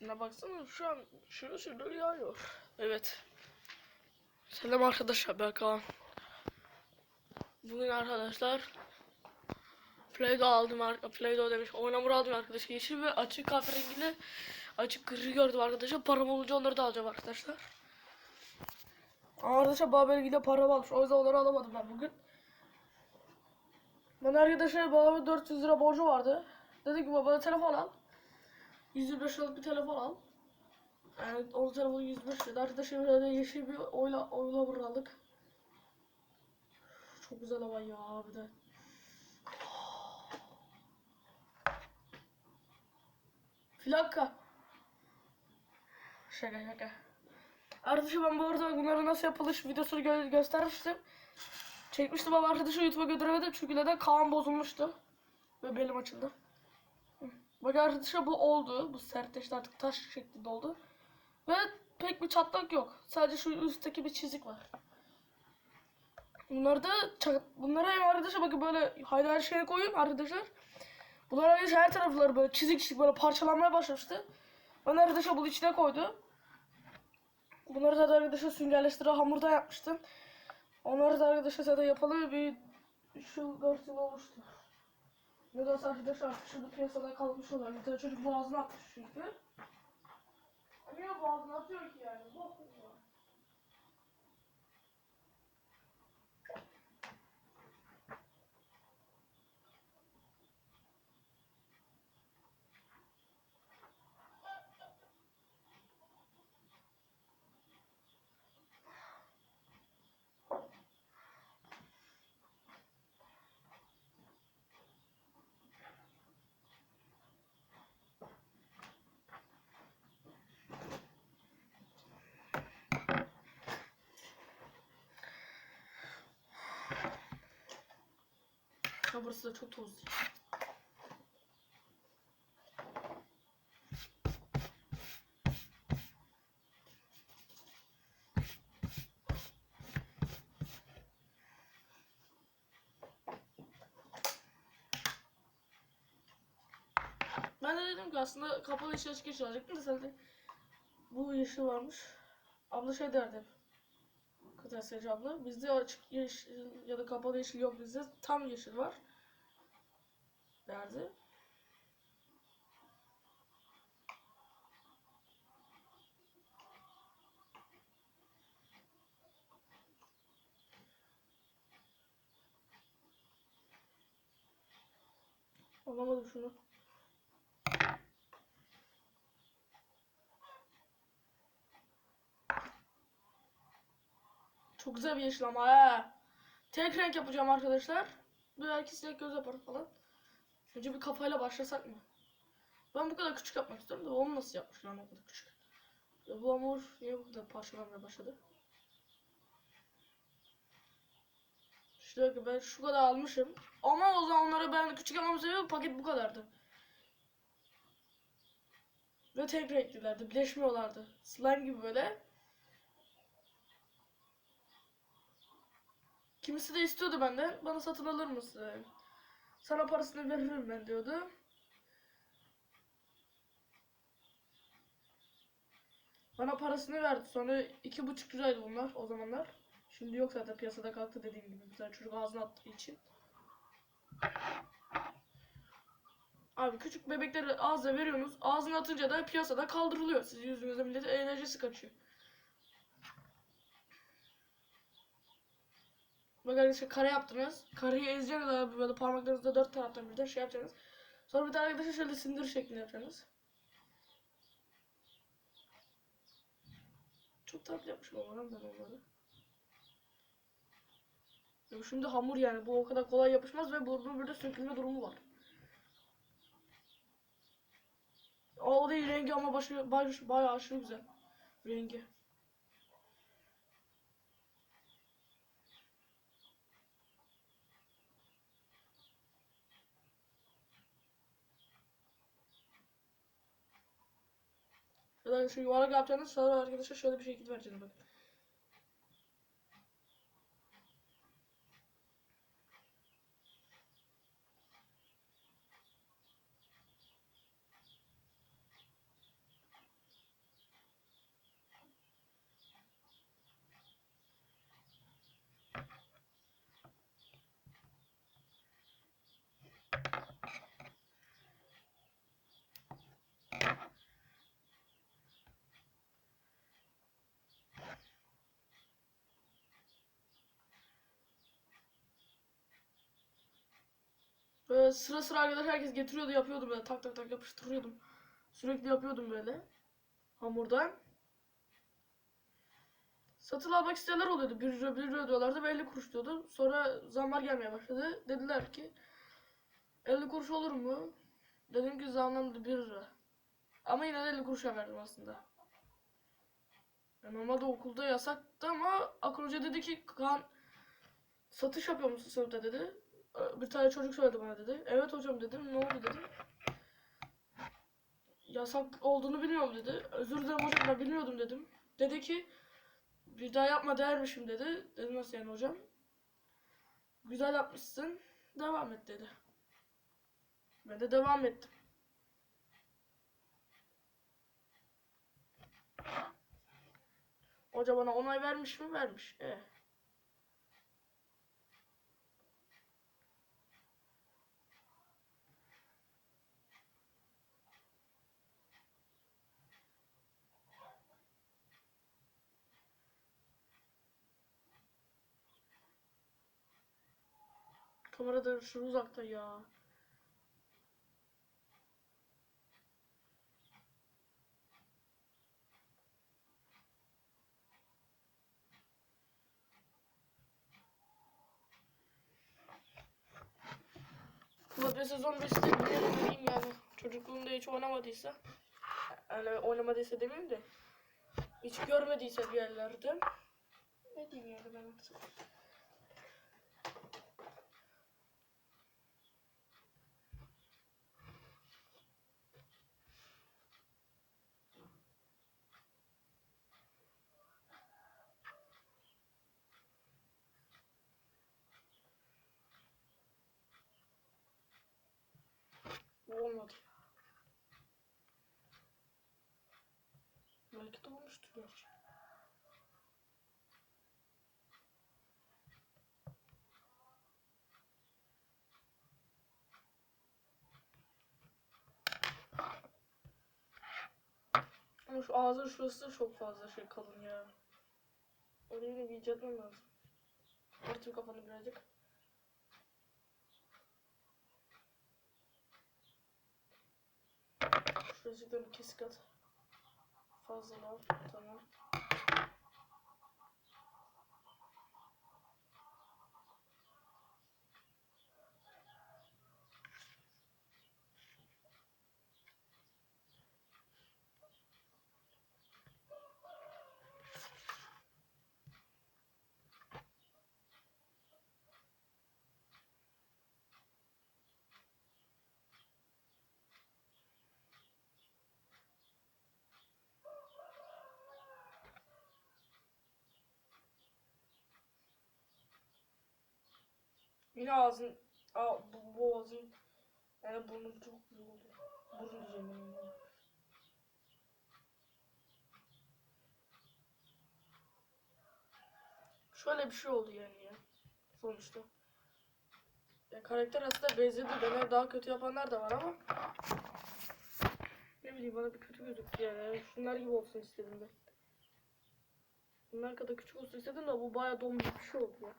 Ne baksana şu an şurada şurada yağıyor. Evet. Selam arkadaşlar ben. Bugün arkadaşlar Play-Doh aldım Play-Doh demiş. Oynamur aldım arkadaşlar. Yeşil ve açık kahverengiyle açık gri gördüm arkadaşlar. Param olunca onları da alacağım arkadaşlar. Ama arkadaşlar Babel ile para almış. O yüzden onları alamadım ben bugün. Ben arkadaşlar babamın 400 lira borcu vardı. Dedi ki baba telefon al. 125 liralık bir telefon al. Yani onun telefonu 105 lira. Arkadaşlar böyle yeşil bir oyla oyla aldık. Çok güzel hava ya abi de. Plaka. Şaka şaka. Arkadaşlar ben bu arada bunları nasıl yapılış videosunu gö göstermiştim. Çekmiştim ama arkadaşı YouTube'a gönderemedim çünkü neden Kaan bozulmuştu. Ve belim açıldı. Bak arkadaşlar bu oldu. Bu sertleşti artık taş şeklinde oldu. Ve pek bir çatlak yok. Sadece şu üstteki bir çizik var. Bunları da bunlara hem arkadaşlar bakın böyle haydi her şeye koyayım arkadaşlar. Bunlar arkadaşlar her tarafları böyle çizik çizik böyle parçalanmaya başlamıştı. Ben arkadaşlar bunu içine koydu. Bunları da arkadaşlar süngerleştire hamurda yapmıştım. Onları da arkadaşlar zaten yapalı bir 3 yıl 4 yıl olmuştu. Olsa arkadaşlar şurada piyasada kalmış oluyor. Bir tane çocuk boğazına atmış çünkü. Niye boğazına atıyor ki yani? Bok Ya burası da çok tozlu. Ben de dedim ki aslında kapalı yeşil açık yeşil alacaktım da sen bu yeşil varmış. Abla şey derdi. Kırtasiye abla. Bizde açık yeşil ya da kapalı yeşil yok bizde. Tam yeşil var. Derdi. Anlamadım şunu. Çok güzel bir yeşil ama he. Tek renk yapacağım arkadaşlar. Belki sinek göz yapar falan. Önce bir kafayla başlasak mı? Ben bu kadar küçük yapmak istiyorum da onu nasıl yapmışlar o kadar küçük? Ya bu hamur niye bu kadar parçalanmaya başladı? İşte ki ben şu kadar almışım. Ama o zamanlara ben küçük yapmamı seviyorum paket bu kadardı. Ve tek renklilerdi. Birleşmiyorlardı. Slime gibi böyle. Kimisi de istiyordu benden. Bana satın alır mısın? Sana parasını veririm ben diyordu. Bana parasını verdi. Sonra iki buçuk liraydı bunlar o zamanlar. Şimdi yok zaten piyasada kalktı dediğim gibi. Tane çocuk ağzına attığı için. Abi küçük bebekleri ağzına veriyorsunuz. Ağzına atınca da piyasada kaldırılıyor. Sizin yüzünüzde milletin enerjisi kaçıyor. Bak arkadaşlar kare yaptınız. Kareyi ezeceksiniz abi böyle parmaklarınızda dört taraftan birden şey yapacaksınız. Sonra bir de arkadaşlar şöyle sindir şeklinde yapacaksınız. Çok tatlı yapmışım ama ben onları. Ya şimdi hamur yani bu o kadar kolay yapışmaz ve bunun bir de sökülme durumu var. O, değil rengi ama başı, baş, bayağı aşırı güzel. Rengi. Da şu yuvarlak yapacağınız sonra arkadaşa şöyle bir şekil vereceğiz bakın. Böyle sıra sıra arkadaş herkes getiriyordu yapıyordum böyle tak tak tak yapıştırıyordum. Sürekli yapıyordum böyle. Hamurdan. Satın almak isteyenler oluyordu. 1 lira 1 lira diyorlardı ve 50 kuruş diyordu. Sonra zamlar gelmeye başladı. Dediler ki 50 kuruş olur mu? Dedim ki zamlandı 1 lira. Ama yine de 50 kuruşa verdim aslında. Ya normalde okulda yasaktı ama Akın Hoca dedi ki kan satış yapıyor musun sınıfta dedi. Ee, Bir tane çocuk söyledi bana dedi. Evet hocam dedim. Ne oldu dedim. Yasak olduğunu bilmiyorum dedi. Özür dilerim hocam ben bilmiyordum dedim. Dedi ki bir daha yapma dermişim dedi. Dedim nasıl yani hocam? Güzel yapmışsın. Devam et dedi. Ben de devam ettim. Hoca bana onay vermiş mi? Vermiş. E. Kamerada şu uzakta ya. Bu bir sezon 5'te bileyim yani. Çocukluğunda hiç oynamadıysa. Yani oynamadıysa demeyeyim de. Hiç görmediyse bir yerlerde. Ne diyeyim yani ben artık. Bu olmadı. De olmuştur gerçi. Ama şu ağzın şurası da çok fazla şey kalın ya. Orayı da bir incetmem lazım. Örtüm kafanı birazcık. Şuracıkta bir kesik at. Fazla. Tamam. Yine ağzın, aa, bu boğazın, yani burnun çok oldu. Burun diyeceğim ben yani. Şöyle bir şey oldu yani ya. Sonuçta. Ya karakter aslında benzedi. Beni daha kötü yapanlar da var ama. Ne bileyim bana bir kötü gözüktü yani. Şunlar gibi olsun istedim ben. Bunlar kadar küçük olsun istedim de bu bayağı donmuş bir şey oldu ya.